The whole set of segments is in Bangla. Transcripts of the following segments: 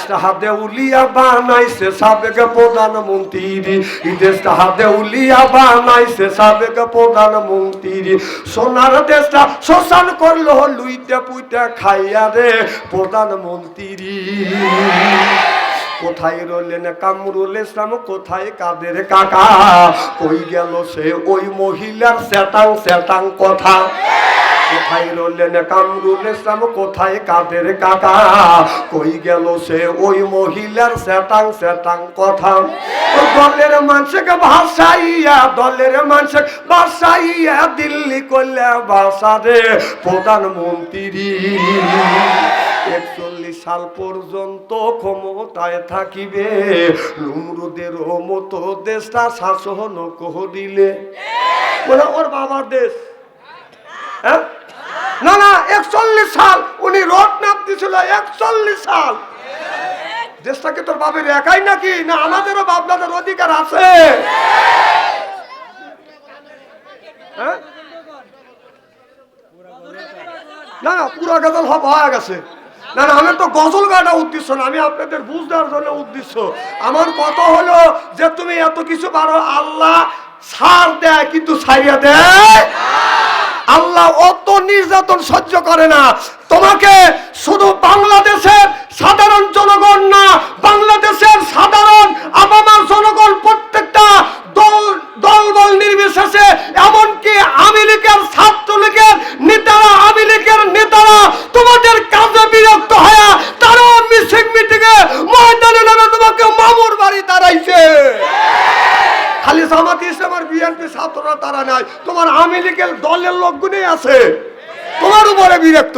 দেশটা হাতে উলিয়া বানাইছে সাবেক প্রধানমন্ত্রী। এই দেশটা হাতে উলিয়া বানাইছে সাবেক প্রধানমন্ত্রী। সোনার দেশটা করল লুইতে পুইতে খাইয়া রে প্রধানমন্ত্রী। কোথায় রইলেন কামরুল ইসলাম? কোথায় কাদের কাকা? কই গেল সে ওই মহিলার সেটাং সেটাং কথা? কামরুল ইসলাম? কোথায় কাদের কাকা? কই গেল সে? ওই মহিলার সেটাং সেটাং কথা। দলের মানুষকে ভাসাইয়া দলের মানুষ ভাসাইয়া দিল্লি করলে ভাষা রে প্রধানমন্ত্রী। একচল্লিশ সাল পর্যন্ত ক্ষমতায় থাকিবে। নমরুদের মতো দেশটা শাসন করিলে। ওরা ওর বাবার দেশ। হ্যাঁ? না না, একচল্লিশ সাল। উনি রোড ম্যাপ দিছিল, একচল্লিশ সাল। দেশটাকে তোর বাপের একাই নাকি? না, আমাদেরও বাপদাদের অধিকার আছে। হ্যাঁ? না না, পুরো গজল সব হয়ে গেছে। না না, আমার তো গজল গাটা উদ্দেশ্য না, আমি আপনাদের বুঝ দেওয়ার জন্য উদ্দেশ্য। আমার কথা হলো যে, তুমি এত কিছু পারো, আল্লাহ সার দেয়, কিন্তু ছাড়িয়ে দেয়। আল্লাহ অত নির্যাতন সহ্য করে না। তোমাকে শুধু বাংলাদেশের সাধারণ জনগণ না, বাংলাদেশের সাধারণ আবামার জনগণ প্রত্যেকটা দল, দলবল নির্বিশেষে, এমনকি আওয়ামী লীগের ছাত্রলীগের নেতারা, আওয়ামী লীগের নেতারা তোমাদের কাজে বিরক্ত হয়ে তারাও মিছিল মিটিংয়ে ময়দানে নামে তোমাকে মামুর বাড়ি দাঁড়াইছে। জামাত ইসলাম আর বিএনপি ছাত্ররা, তারা নাই। তোমার আওয়ামী লীগের দলের লোকগুলোই আছে। তোমার উপরে বিরক্ত।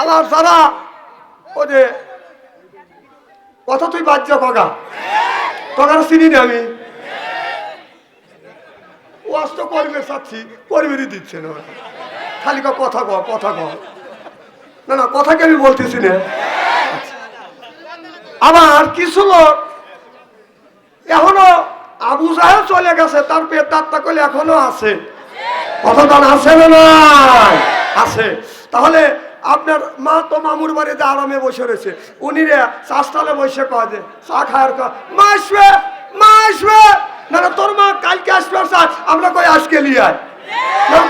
আবার যারা ওই যে, কথা তুই বাচ্চা কগা কগার চিনি না আমি। তো করবে চাচ্ছি দিচ্ছে না। খালি ক কথা কর কথা কর না না, কথাকে আমি বলতেছি না। আবার কিছু লোক এখনও আবু সাহেব চলে গেছে, তার পেট তাত্তা করলে এখনও আছে। কথাটা আছে না আছে। তাহলে আপনার মা তো মামুর বাড়িতে আরামে বসে রয়েছে। উনি রে চাষতালে বসে কয় যে, চা খাওয়ার কয়, মা আসবে মা আসবে। না তোর মা কালকে আসবে আমরা কই আজকে লিয়ায়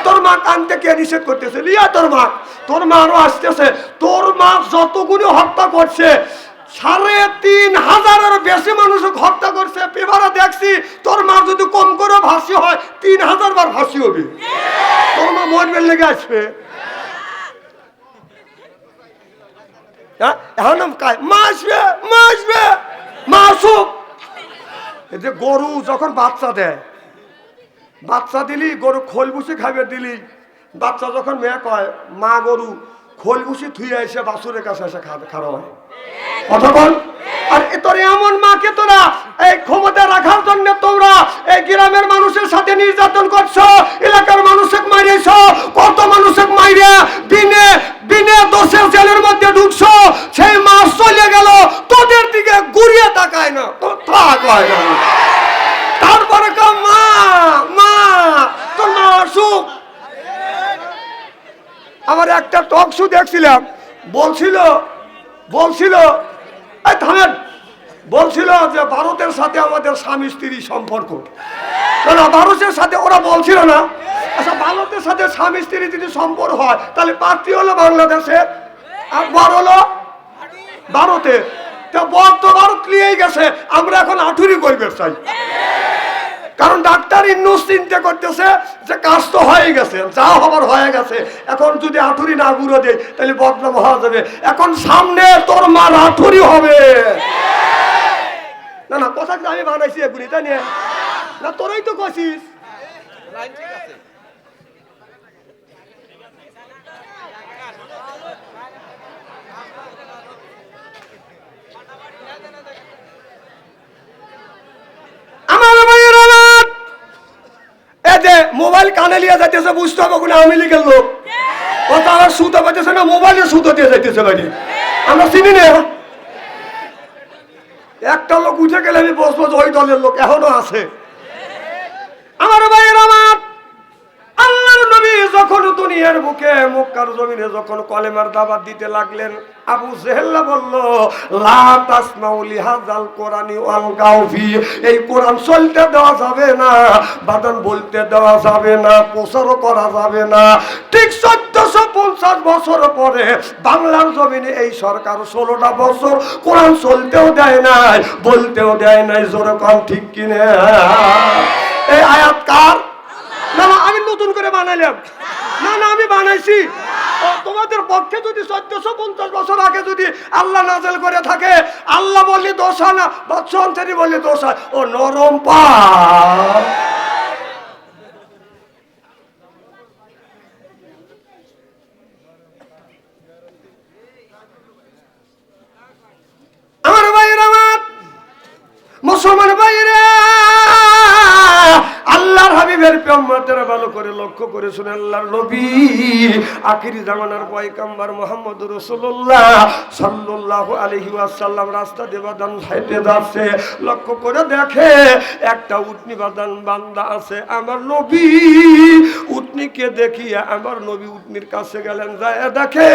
তোর মা কানতে কে নিষেধ করতেছে? লিয়া তোর মা। তোর মা আরও আসতেছে। তোর মা যতগুলো হত্যা করছে সাড়ে তিন হাজারের বেশি মানুষ হত্যা করছে। পেপারে দেখছি, তোর মা যদি কম করে ভাসি হয়, তিন হাজার বার ভাসি হবে। তোর মা মরবেন লেগে আসবে। হ্যাঁ? এখন মা আসবে মা আসবে, মা আসুক। যে গরু যখন বাচ্চা দেয়, বাচ্চা দিলি, গরু খোল বুসি খাবে দিলি, বাচ্চা যখন মেয়ে কয়, মা গরু খোল বুসি থুয়ে এসে বাসুরের কাছে এসে খাওয়া হয়। কথা বল। আর তোর এমন মাকে তোরা, এই ক্ষমতা রাখার জন্য তোমরা এই গ্রামের মানুষের সাথে নির্যাতন করছ, এলাকার মানুষকে মাইরেছ, কত মানুষকে মাইরে বিনে বিনে দোষের জেলের মধ্যে ঢুকছো সেই মাস চলে গেল তোদের দিকে ঘুরিয়ে তাকায় না তো থাক হয় না তারপরে কও, মা মা তোর মা অসুখ আমার একটা টক শু দেখছিলাম। বলছিল বলছিল, এই বলছিল যে ভারতের সাথে আমাদের স্বামী স্ত্রী সম্পর্ক। ভারতের সাথে ওরা বলছিল না। আচ্ছা ভারতের সাথে স্বামী স্ত্রী যদি সম্পর্ক হয়, তাহলে পার্টি হলো বাংলাদেশের আর বর হলো ভারতে। তো তো ভারত নিয়েই গেছে, আমরা এখন আঠুরি করবে চাই। কারণ ডাক্তার ইন্নুস চিন্তা করতেছে যে কাজ তো হয়ে গেছে, যা হবার হয়ে গেছে। এখন যদি আঠুরি না গুঁড়ো দেয় তাহলে বদনাম হওয়া যাবে। এখন সামনে তোর মার আঠুরি হবে। না না, কথা আমি বানাইছি এগুলি, তাই না, তোরাই তো কছিস আমার ভাইয়ের আমার এই যে মোবাইল কানে লিয়ে যাইতেছে, বুঝতে হবে কোনো আমি লীগের লোক। তো আমার সুতো পাইতেছে না, মোবাইলে সুতো দিয়ে যাইতেছে বাড়ি আমরা চিনি না একটা লোক উঠে গেলে আমি বসবো ওই দলের লোক এখনও আছে আমার ভাইয়ের আমার আল্লাহর নবী যখন দুনিয়া দুনিয়ার বুকে মক্কার জমিনে যখন কলেমার দাবাত দিতে লাগলেন, আবু জেহেল্লা বলল, লা তাসমাউলি হাজাল কোরআনি ওয়াল গাউফি এই কোরআন চলতে দেওয়া যাবে না, বাদান বলতে দেওয়া যাবে না, প্রচারও করা যাবে না। ঠিক চোদ্দশো পঞ্চাশ বছর পরে বাংলার জমিনে এই সরকার ষোলোটা বছর কোরআন চলতেও দেয় নাই, বলতেও দেয় নাই যেরকম ঠিক কিনে? এই আয়াত কার? না, আমি নতুন করে বানাইলাম। না না, আমি বানাইছি। তোমাদের পক্ষে যদি চোদ্দশো পঞ্চাশ বছর আগে যদি আল্লাহ নাজেল করে থাকে, আল্লাহ বললি দোষ হয় না বৎসন্তরি বললি দোষ হয়। ও, নরম পা আমার ভাইয়ের আমার মুসলমান পেম্মাতের ভালো করে লক্ষ্য করে শুনে আল্লাহর নবী আখিরি জামানার পয়কাম্বার মোহাম্মদ রসুল্লাহ সাল্লাল্লাহু আলাইহি ওয়াসাল্লাম রাস্তা দিয়ে বাদান হাইটে যাচ্ছে। লক্ষ্য করে দেখে একটা উটনি বাদান বান্দা আছে। আমার নবী উটনিকে আমার নবী উটনির কাছে গেলেন। যায় দেখে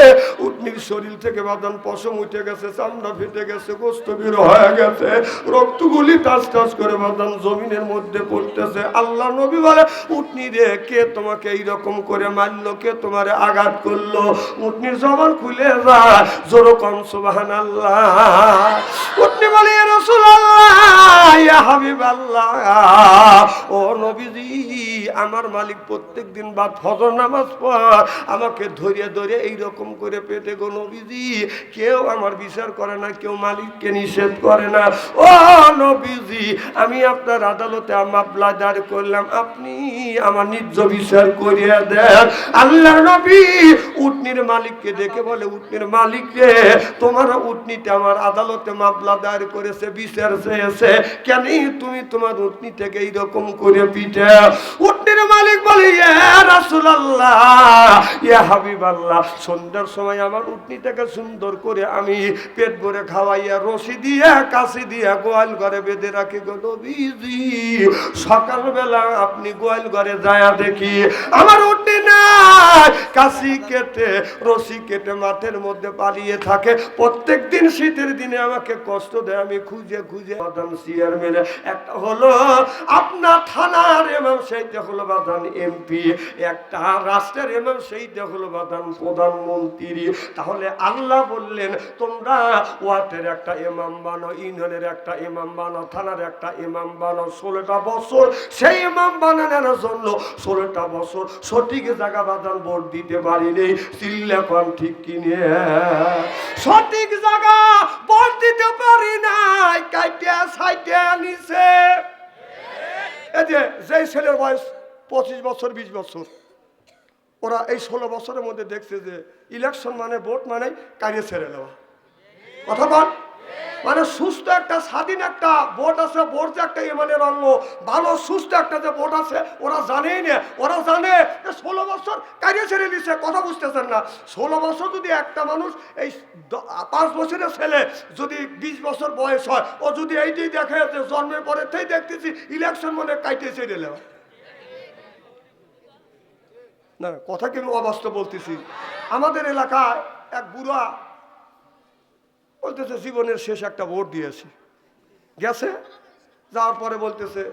উটনির শরীর থেকে বাদান পশম উঠে গেছে, চামড়া ফেটে গেছে, গোস্ত বের হয়ে গেছে। রক্তগুলি টাচ টাচ করে বাদান জমিনের মধ্যে পড়তেছে। আল্লাহ নবী বলে উটনি রে, কে তোমাকে এইরকম করে মারলো? কে তোমারে আঘাত করল? উটনির জবান খুলে যায় জোরো কম সুবাহান আল্লাহ উটনি বলে রসুল আল্লাহ আল্লাহ ও নবীজি, আমার মালিক প্রত্যেক দিন বা ফজর নামাজ পর আমাকে ধরিয়ে এইরকম করে পেটে গো নবীজি, কেউ আমার বিচার করে না, কেউ মালিককে নিষেধ করে না। ও নবীজি, আমি আপনার আদালতে মামলা দাঁড় করলাম। আপনি আমার নিজ বিচার করিয়া দেন। আল্লাহ নবী উটনির মালিককে দেখে বলে, উটনির মালিক তোমার উটনিতে আমার আদালতে মামলা দায়ের করেছে, বিচার চেয়েছে। কেন তুমি তোমার উটনি থেকে এইরকম করে পিঠে উটনির মালিক বলে, ইয়া হাবিবাল্লাহ, সন্ধ্যার সময় আমার সুন্দর করে আমি পেট ভরে খাওয়াইয়া, রশি দিয়ে, কাশি দিয়ে গোয়াল ঘরে বেঁধে রাখি গো নবীজি। সকালবেলা আপনি গোয়াল ঘরে যায়া দেখি, আমার উঠনি নাই। কাশি কেটে, রশি কেটে মাঠের মধ্যে পালিয়ে থাকে। প্রত্যেক দিন শীতের দিনে আমাকে কষ্ট দেয়, আমি খুঁজে খুঁজে বাদাম চেয়ার মেরে। একটা হলো আপনার থানার এমাম সেইটা হলো বাদান এমপি, একটা রাষ্ট্রের এমাম সেইটা হলো বাদান প্রধানমন্ত্রী। তাহলে আল্লাহ বললেন, তোমরা ওয়ার্ডের একটা ইমাম বানো, ইউনিয়নের একটা ইমাম বানো, থানার একটা ইমাম বানো, ষোলোটা বছর সেই ইমাম বানানোর জন্য ষোলোটা বছর সঠিক জায়গা বাদান ভোট দিতে পারিনি। চিল্লাখন ঠিক কিনে সঠিক জায়গা ভোট দিতে পারি নাই কাইটিয়া সাইটিয়া নিছে এই যে, যেই ছেলের বয়স পঁচিশ বছর, বিশ বছর, ওরা এই ষোলো বছরের মধ্যে দেখছে যে ইলেকশন মানে ভোট মানে কাজে ছেড়ে দেওয়া। কথা বল। মানে সুস্থ একটা, স্বাধীন একটা ভোট আছে ভোট যে একটা ইমানের অঙ্গ। ভালো, সুস্থ একটা যে ভোট আছে, ওরা জানেই না। ওরা জানে যে ষোলো বছর কাজে ছেড়ে দিচ্ছে কথা বুঝতেছেন না। ষোলো বছর যদি একটা মানুষ এই পাঁচ বছরের ছেলে যদি বিশ বছর বয়স হয়, ও যদি এইটাই দেখে যে জন্মের পরে থেকে দেখতেছি ইলেকশন মানে কাইটে ছেড়ে দেওয়া না, কথা কি আমি অবাস্তব বলতেছি? আমাদের এলাকায় এক বুড়া বলতেছে, জীবনের শেষ একটা ভোট দিয়েছি। গেছে, যাওয়ার পরে বলতেছে,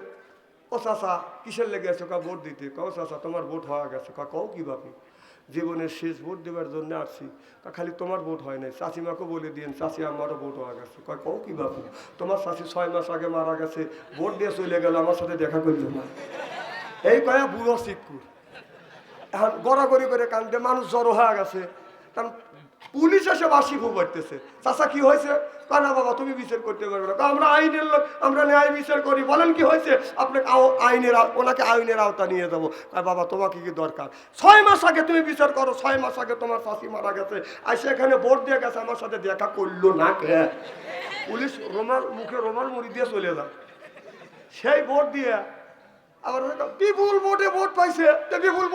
ও চাষা কিসের লেগে গেছে কা ভোট দিতে? কও চাষা তোমার ভোট হওয়া গেছে। কা কও কীভাবে জীবনের শেষ ভোট দেওয়ার জন্য আসছি। তা খালি তোমার ভোট হয় নাই। চাষিমাকে বলে দিন চাষি আমারও ভোট হওয়া গেছে। কয়, কও কীভাবে তোমার চাষি ছয় মাস আগে মারা গেছে, ভোট দিয়ে চলে গেল, আমার সাথে দেখা করল না। এই কয়া বুড়ো শিক্ষুর এখন গড়াগড়ি করে কান্দে, মানুষ জড়ো হয়ে গেছে। কারণ পুলিশ এসে বাসি খুব করতেছে চাষা কি হয়েছে? কানা বাবা, তুমি বিচার করতে পারবে না। আমরা আইনের লোক, আমরা ন্যায় বিচার করি। বলেন, কি হয়েছে? আপনাকে আইনের ওনাকে আইনের আওতা নিয়ে যাব। বাবা, তোমাকে কি দরকার? ছয় মাস আগে তুমি বিচার করো, ছয় মাস আগে তোমার চাষি মারা গেছে। আর সেখানে ভোট দিয়ে গেছে, আমার সাথে দেখা করল না পুলিশ রোমাল মুখে রোমাল মুড়ি দিয়ে চলে যায়। সেই ভোট দিয়ে আবার বিপুল ভোটে ভোট পাইছে। বিপুল